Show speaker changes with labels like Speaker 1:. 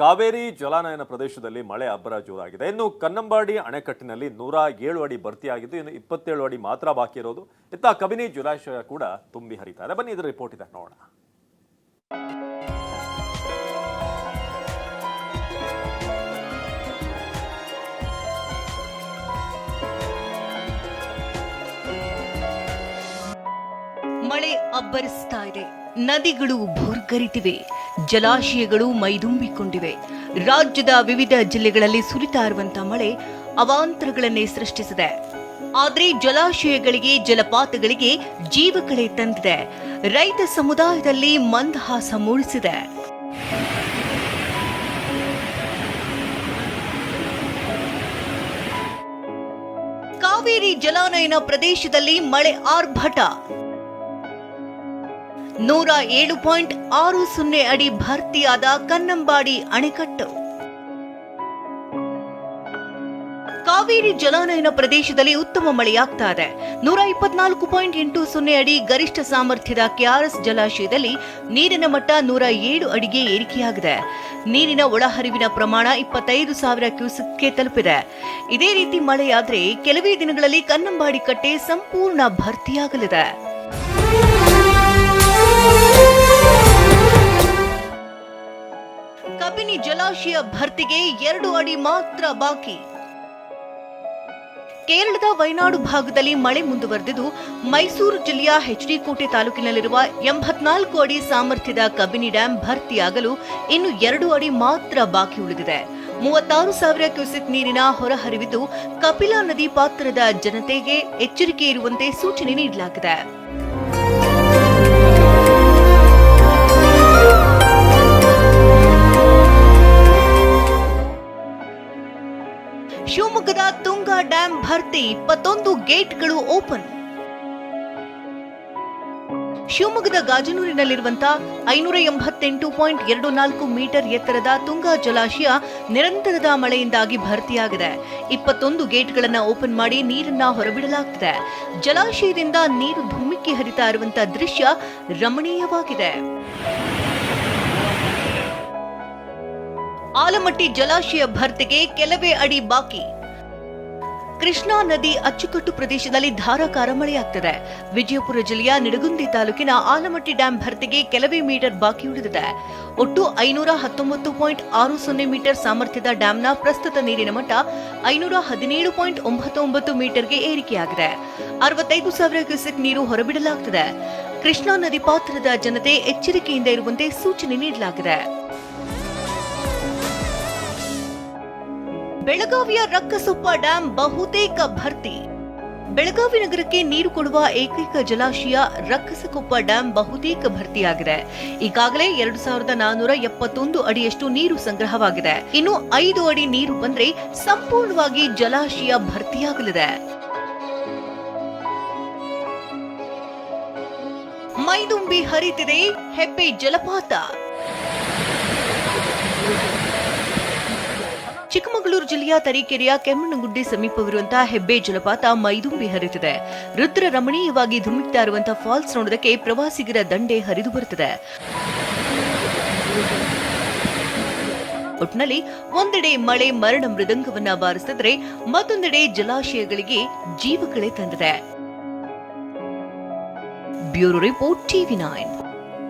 Speaker 1: ಕಾವೇರಿ ಜಲಾನಯನ ಪ್ರದೇಶದಲ್ಲಿ ಮಳೆ ಅಬ್ಬರ ಜೋರಾಗಿದೆ. ಇನ್ನು ಕನ್ನಂಬಾಡಿ ಅಣೆಕಟ್ಟಿನಲ್ಲಿ ನೂರ ಏಳು ಅಡಿ ಭರ್ತಿಯಾಗಿದ್ದು, ಇನ್ನು ಇಪ್ಪತ್ತೇಳು ಅಡಿ ಮಾತ್ರ ಬಾಕಿ ಇರೋದು. ಇತ್ತ ಕಬಿನಿ ಜಲಾಶಯ ಕೂಡ ತುಂಬಿ ಹರಿತಾ ಇದೆ. ಬನ್ನಿ, ಇದರ ರಿಪೋರ್ಟ್ ಇದೆ. ನೋಡೋಣ.
Speaker 2: ಮಳೆ ಅಬ್ಬರಿಸ್ತಾ ಇದೆ. ನದಿಗಳು ಭೋರ್ಗರಿತಿವೆ. ಜಲಾಶಯಗಳು ಮೈದುಂಬಿಕೊಂಡಿವೆ. ರಾಜ್ಯದ ವಿವಿಧ ಜಿಲ್ಲೆಗಳಲ್ಲಿ ಸುರಿತಾ ಇರುವಂತಹ ಮಳೆ ಅವಾಂತರಗಳನ್ನೇ ಸೃಷ್ಟಿಸಿದೆ. ಆದರೆ ಜಲಾಶಯಗಳಿಗೆ, ಜಲಪಾತಗಳಿಗೆ ಜೀವಕಳೆ ತಂದಿದೆ. ರೈತ ಸಮುದಾಯದಲ್ಲಿ ಮಂದಹಾಸ ಮೂಡಿಸಿದೆ. ಕಾವೇರಿ ಜಲಾನಯನ ಪ್ರದೇಶದಲ್ಲಿ ಮಳೆ ಆರ್ಭಟ. ನೂರ ಏಳು ಪಾಯಿಂಟ್ ಆರು ಸೊನ್ನೆ ಅಡಿ ಭರ್ತಿಯಾದ ಕನ್ನಂಬಾಡಿ ಅಣೆಕಟ್ಟು. ಕಾವೇರಿ ಜಲಾನಯನ ಪ್ರದೇಶದಲ್ಲಿ ಉತ್ತಮ ಮಳೆಯಾಗ್ತಾ ಇದೆ. ನೂರ ಇಪ್ಪತ್ನಾಲ್ಕು ಪಾಯಿಂಟ್ ಎಂಟು ಸೊನ್ನೆ ಅಡಿ ಗರಿಷ್ಠ ಸಾಮರ್ಥ್ಯದ ಕೆಆರ್ಎಸ್ ಜಲಾಶಯದಲ್ಲಿ ನೀರಿನ ಮಟ್ಟ ನೂರ ಏಳು ಅಡಿಗೆ ಏರಿಕೆಯಾಗಿದೆ. ನೀರಿನ ಒಳಹರಿವಿನ ಪ್ರಮಾಣ ಇಪ್ಪತ್ತೈದು ಸಾವಿರ ಕ್ಯೂಸೆಕ್ಗೆ ತಲುಪಿದೆ. ಇದೇ ರೀತಿ ಮಳೆಯಾದರೆ ಕೆಲವೇ ದಿನಗಳಲ್ಲಿ ಕನ್ನಂಬಾಡಿ ಕಟ್ಟೆ ಸಂಪೂರ್ಣ ಭರ್ತಿಯಾಗಲಿದೆ. ಕಬಿನಿ ಜಲಾಶಯ ಭರ್ತಿಗೆ ಎರಡು ಅಡಿ ಮಾತ್ರ ಬಾಕಿ. ಕೇರಳದ ವಯನಾಡು ಭಾಗದಲ್ಲಿ ಮಳೆ ಮುಂದುವರೆದಿದ್ದು, ಮೈಸೂರು ಜಿಲ್ಲೆಯ ಹೆಚ್ಡಿ ಕೋಟೆ ತಾಲೂಕಿನಲ್ಲಿರುವ ಎಂಬತ್ನಾಲ್ಕು ಅಡಿ ಸಾಮರ್ಥ್ಯದ ಕಬಿನಿ ಡ್ಯಾಂ ಭರ್ತಿಯಾಗಲು ಇನ್ನು ಎರಡು ಅಡಿ ಮಾತ್ರ ಬಾಕಿ ಉಳಿದಿದೆ. ಮೂವತ್ತಾರು ಸಾವಿರ ಕ್ಯೂಸೆಕ್ ನೀರಿನ ಹೊರಹರಿವಿದ್ದು, ಕಪಿಲಾ ನದಿ ಪಾತ್ರದ ಜನತೆಗೆ ಎಚ್ಚರಿಕೆ ಇರುವಂತೆ ಸೂಚನೆ ನೀಡಲಾಗಿದೆ. ಭರ್ತಿ ಇಪ್ಪತ್ತೊಂದು ಗೇಟ್ಗಳು ಓಪನ್. ಶಿವಮೊಗ್ಗದ ಗಾಜನೂರಿನಲ್ಲಿರುವಂತಹ ಐನೂರ ಎಂಬತ್ತೆಂಟು ಪಾಯಿಂಟ್ ಎರಡು ನಾಲ್ಕು ಮೀಟರ್ ಎತ್ತರದ ತುಂಗಾ ಜಲಾಶಯ ನಿರಂತರದ ಮಳೆಯಿಂದಾಗಿ ಭರ್ತಿಯಾಗಿದೆ. ಇಪ್ಪತ್ತೊಂದು ಗೇಟ್ಗಳನ್ನು ಓಪನ್ ಮಾಡಿ ನೀರನ್ನ ಹೊರಬಿಡಲಾಗ್ತಿದೆ. ಜಲಾಶಯದಿಂದ ನೀರು ಧುಮ್ಮಿಕ್ಕಿ ಹರಿತಾ ಇರುವಂತಹ ದೃಶ್ಯ ರಮಣೀಯವಾಗಿದೆ. ಆಲಮಟ್ಟಿ ಜಲಾಶಯ ಭರ್ತಿಗೆ ಕೆಲವೇ ಅಡಿ ಬಾಕಿ. ಕೃಷ್ಣಾ ನದಿ ಅಚ್ಚುಕಟ್ಟು ಪ್ರದೇಶದಲ್ಲಿ ಧಾರಾಕಾರ ಮಳೆಯಾಗ್ತಿದೆ. ವಿಜಯಪುರ ಜಿಲ್ಲೆಯ ನಿಡಗುಂದಿ ತಾಲೂಕಿನ ಆಲಮಟ್ಟಿ ಡ್ಯಾಂ ಭರ್ತಿಗೆ ಕೆಲವೇ ಮೀಟರ್ ಬಾಕಿ ಉಳಿದಿದೆ. ಒಟ್ಟು ಐನೂರ ಹತ್ತೊಂಬತ್ತು ಪಾಯಿಂಟ್ ಆರು ಸೊನ್ನೆ ಮೀಟರ್ ಸಾಮರ್ಥ್ಯದ ಡ್ಯಾಂನ ಪ್ರಸ್ತುತ ನೀರಿನ ಮಟ್ಟ ಐನೂರ ಹದಿನೇಳು ಪಾಯಿಂಟ್ ಒಂಬತ್ತು ಒಂಬತ್ತು ಮೀಟರ್ಗೆ ಏರಿಕೆಯಾಗಿದೆ. ಅರವತ್ತೈದು ಸಾವಿರ ಕ್ಯೂಸೆಕ್ ನೀರು ಹೊರಬಿಡಲಾಗುತ್ತಿದೆ ಕೃಷ್ಣಾ ನದಿ ಪಾತ್ರದ ಜನತೆ ಎಚ್ಚರಿಕೆಯಿಂದ ಇರುವಂತೆ ಸೂಚನೆ ನೀಡಲಾಗಿದೆ. ಬೆಳಗಾವಿಯ ರಕ್ಕಸೊಪ್ಪ ಡ್ಯಾಂ ಬಹುತೇಕ ಭರ್ತಿ. ಬೆಳಗಾವಿ ನಗರಕ್ಕೆ ನೀರು ಕೊಡುವ ಏಕೈಕ ಜಲಾಶಯ ರಕ್ಕಸಕೊಪ್ಪ ಡ್ಯಾಂ ಬಹುತೇಕ ಭರ್ತಿಯಾಗಿದೆ. ಈಗಾಗಲೇ ಎರಡು ಸಾವಿರದ ನಾನೂರ ಎಪ್ಪತ್ತೊಂದು ಅಡಿಯಷ್ಟು ನೀರು ಸಂಗ್ರಹವಾಗಿದೆ. ಇನ್ನು ಐದು ಅಡಿ ನೀರು ಬಂದ್ರೆ ಸಂಪೂರ್ಣವಾಗಿ ಜಲಾಶಯ ಭರ್ತಿಯಾಗಲಿದೆ. ಮೈದುಂಬಿ ಹರಿತಿದೆ ಹೆಪ್ಪೆ ಜಲಪಾತ. ಚಿಕ್ಕಮಗಳೂರು ಜಿಲ್ಲೆಯ ತರೀಕೆರೆಯ ಕೆಮ್ಮಣ್ಣಗುಡ್ಡೆ ಸಮೀಪವಿರುವಂತಹ ಹೆಬ್ಬೆ ಜಲಪಾತ ಮೈದುಂಬಿ ಹರಿತಿದೆ ರುದ್ರ ರಮಣೀಯವಾಗಿ ಧುಮ್ಮಿಕ್ತಾ ಇರುವಂತಹ ಫಾಲ್ಸ್ ನೋಡೋದಕ್ಕೆ ಪ್ರವಾಸಿಗರ ದಂಡೆ ಹರಿದು ಬರುತ್ತಿದೆ. ಒಟ್ನಲ್ಲಿ ಒಂದೆಡೆ ಮಳೆ, ಮರಣ ಮೃದಂಗವನ್ನ ಬಾರಿಸಿದ್ರೆ ಮತ್ತೊಂದೆಡೆ ಜಲಾಶಯಗಳಿಗೆ ಜೀವಗಳೇ ತಂದಿದೆ. Bureau report TV nine.